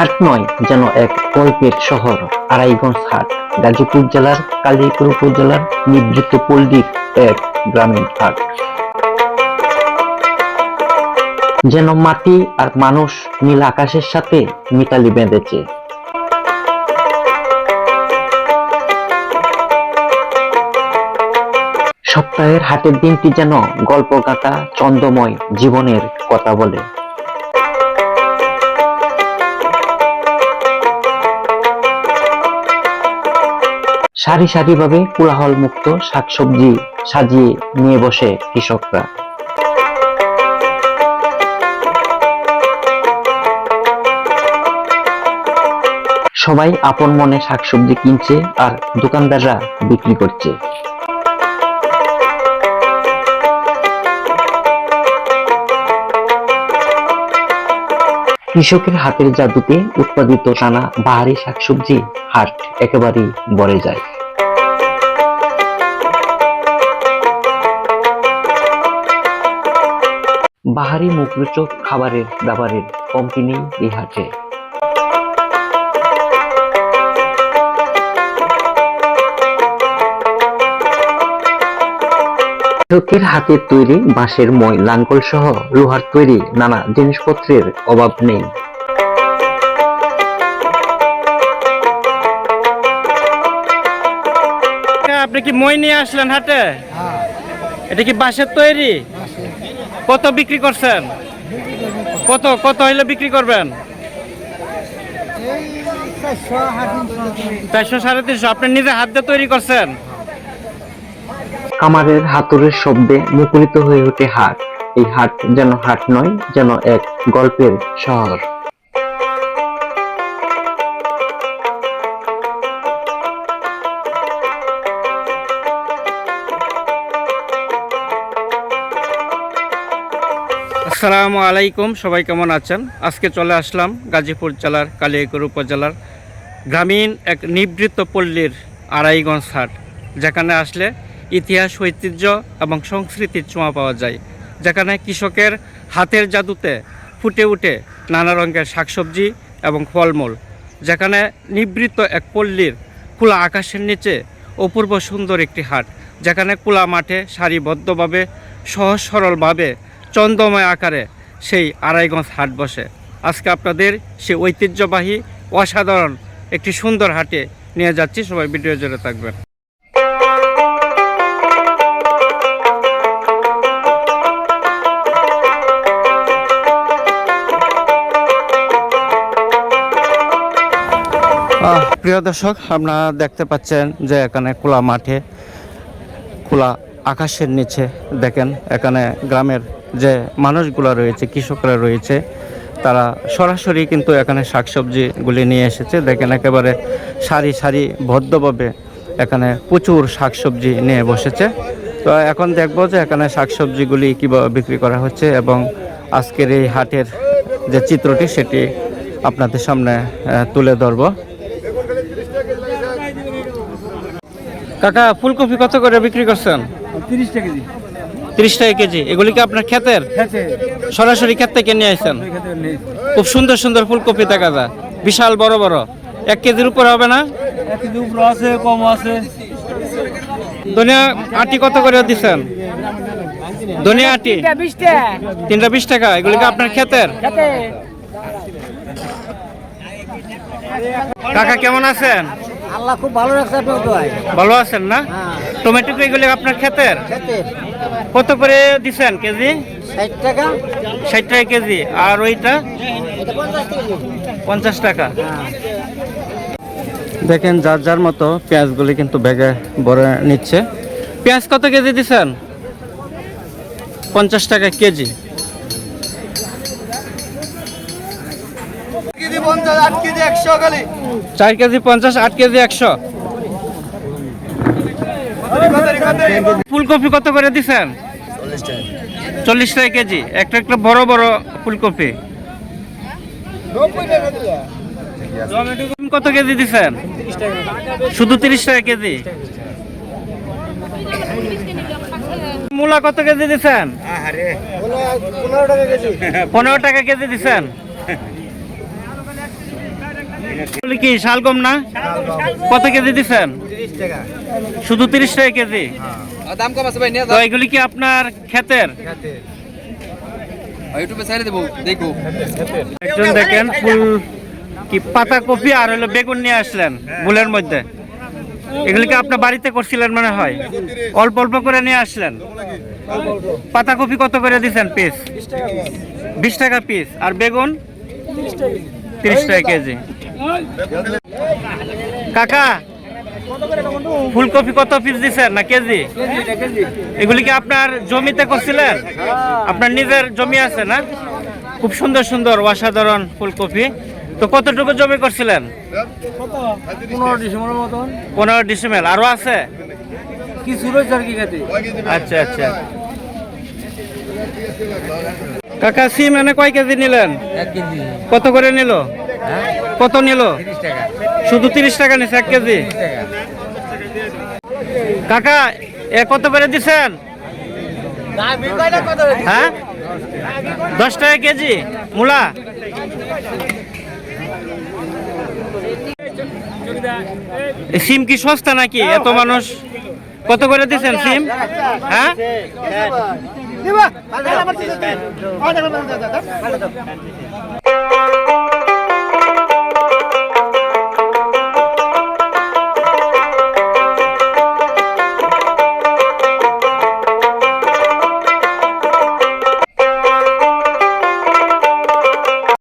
হাট নয় যেন এক গল্পের শহর, আড়াইগঞ্জ হাট, গাজীপুর জেলার কালিয়াকুর উপজেলার নিবৃত্ত পল্লীর এক গ্রামীণ হাট। যেন মাটি আর মানুষ নীল আকাশের সাথে মিতালি বেঁধেছে। সপ্তাহের হাটের দিনটি যেন গল্পগাথা চন্দ্রময় জীবনের কথা বলে। সারি সারিভাবে কোলাহল মুক্ত শাকসবজি সাজিয়ে নিয়ে বসে কৃষকরা। সবাই আপন মনে শাকসবজি কিনছে আর দোকানদাররা বিক্রি করছে। কৃষকের হাতের জাদুতে উৎপাদিত টানা বাহারি শাকসবজি হাট একেবারেই ভরে যায়। বাহারি মুখরোচক খাবারের দাবারের কমতি নেই এই হাটে। কৃষকের হাতের তৈরি বাঁশের মই লাঙ্গল সহ লোহার তৈরি নানা জিনিসপত্রের অভাব নেই। হ্যাঁ, আপনি কি মই নিয়ে আসলেন হাটে এটা কি বাঁশের তৈরি? কত বিক্রি করছেন? কত কত হইলে বিক্রি করবেন? চারশো সাড়ে তিনশো। আপনি নিজে হাত দিয়ে তৈরি করছেন? কামারের হাতুড়ের শব্দে মুখরিত হয়ে ওঠে হাট এই হাট যেন হাট নয়, যেন এক গল্পের শহর। আসসালামু আলাইকুম, সবাই কেমন আছেন? আজকে চলে আসলাম গাজীপুর জেলার কালিয়াকুর উপজেলার গ্রামীণ এক নিবৃত্ত পল্লীর আড়াইগঞ্জ হাট। যেখানে আসলে ইতিহাস, ঐতিহ্য এবং সংস্কৃতির ছোঁয়া পাওয়া যায় যেখানে কৃষকের হাতের জাদুতে ফুটে উঠে নানা রঙের শাকসবজি এবং ফলমূল যেখানে নিবৃত্ত এক পল্লীর খোলা আকাশের নিচে অপূর্ব সুন্দর একটি হাট যেখানে খোলা মাঠে সারিবদ্ধভাবে, সহজ সরলভাবে, চন্দ্রময় আকারে সেই আড়াইগঞ্জ হাট বসে। আজকে আপনাদের সেই ঐতিহ্যবাহী, অসাধারণ একটি সুন্দর হাটে নিয়ে যাচ্ছি। সবাই ভিডিও জুড়ে থাকবেন। প্রিয় দর্শক, আপনারা দেখতে পাচ্ছেন যে এখানে খোলা মাঠে, খোলা আকাশের নিচে দেখেন, এখানে গ্রামের যে মানুষগুলো রয়েছে, কৃষকরা রয়েছে, তারা সরাসরি কিন্তু এখানে শাকসবজিগুলি নিয়ে এসেছে। দেখেন, একেবারে সারি সারি ভদ্রভাবে এখানে প্রচুর শাকসবজি নিয়ে বসেছে। তো এখন দেখব যে এখানে শাকসবজিগুলি কীভাবে বিক্রি করা হচ্ছে এবং আজকের এই হাটের যে চিত্রটি, সেটি আপনাদের সামনে তুলে ধরবো। কাকা ফুলকপি কত করে বিক্রি করছেন? তিরিশ টাকা কেজি। তিরিশ টাকা কেজি। এগুলি কি আপনার ক্ষেতের? সরাসরি ক্ষেত থেকে নিয়ে আসছেন খুব সুন্দর সুন্দর ফুলকপি দেখা যায়। বিশাল বড় বড়। এক কেজির উপরে হবে না? আছে কম আছে। ধনিয়া আটি কত করে দিচ্ছেন? ধনিয়া আটি? তিনটা বিশ টাকা। এগুলি কি আপনার ক্ষেতের। কাকা কেমন আছেন? আল্লাহ খুব ভালো রাখছে আপনার দোয়ায়। ভালো আছেন না? হ্যাঁ। টমেটো কি এগুলি আপনার ক্ষেতের? কত করে দিচ্ছেন কেজি? ষাট টাকা। ষাট টাকা কেজি। আর ওইটা? পঞ্চাশ টাকা হ্যাঁ। দেখেন যার যার মতো পেঁয়াজগুলি কিন্তু ব্যাগে ভরে নিচ্ছে। পেঁয়াজ কত কেজি দিচ্ছেন পঞ্চাশ টাকা কেজি। কেজি পঞ্চাশ আট কেজি একশো খালি। চার কেজি পঞ্চাশ আট কেজি একশো। ফুলকপি কত করে দিচ্ছেন চল্লিশ টাকা কেজি। একটা একটা বড় বড় ফুলকপি। কত কেজি দিচ্ছেন শুধু তিরিশ টাকা কেজি। মূলা কত কেজি দিচ্ছেন পনেরো টাকা কেজি। দিচ্ছেন কি শালগম না? কত কেজি দিচ্ছেন শুধু তিরিশ টাকা কেজি? দাম কম আছে ভাই তো এগুলি কি আপনার ক্ষেতের? একজন দেখেন ফুল কি পাতা কপি আর হলো বেগুন নিয়ে আসলেন বুলের মধ্যে। এগুলি কি আপনার বাড়িতে করছিলেন মনে হয়? অল্প অল্প করে নিয়ে আসলেন। পাতা কপি কত করে দিচ্ছেন পিস বিশ টাকা পিস আর বেগুন? তিরিশ টাকা কেজি। কাকা ফুলকপি কত পিস দিচ্ছেন না কেজি? এগুলি কি আপনার জমিতে করছিলেন? আপনার নিজের জমি আছে না? খুব সুন্দর সুন্দর অসাধারণ ফুলকপি। তো কতটুকু জমি করছিলেন? পনেরো ডিসেম্বর আরও আছে? আচ্ছা আচ্ছা। কাকা সিম এনে কয় কেজি নিলেন? কত করে নিল? কত নিল? শুধু তিরিশ টাকা নিছে, এক কেজি? কাকা, এ কত করে দিছেন? হ্যাঁ? দশ টাকা কেজি? মূলা? সিম কি সস্তা নাকি? এত মানুষ? কত করে দিচ্ছেন সিম? হ্যাঁ?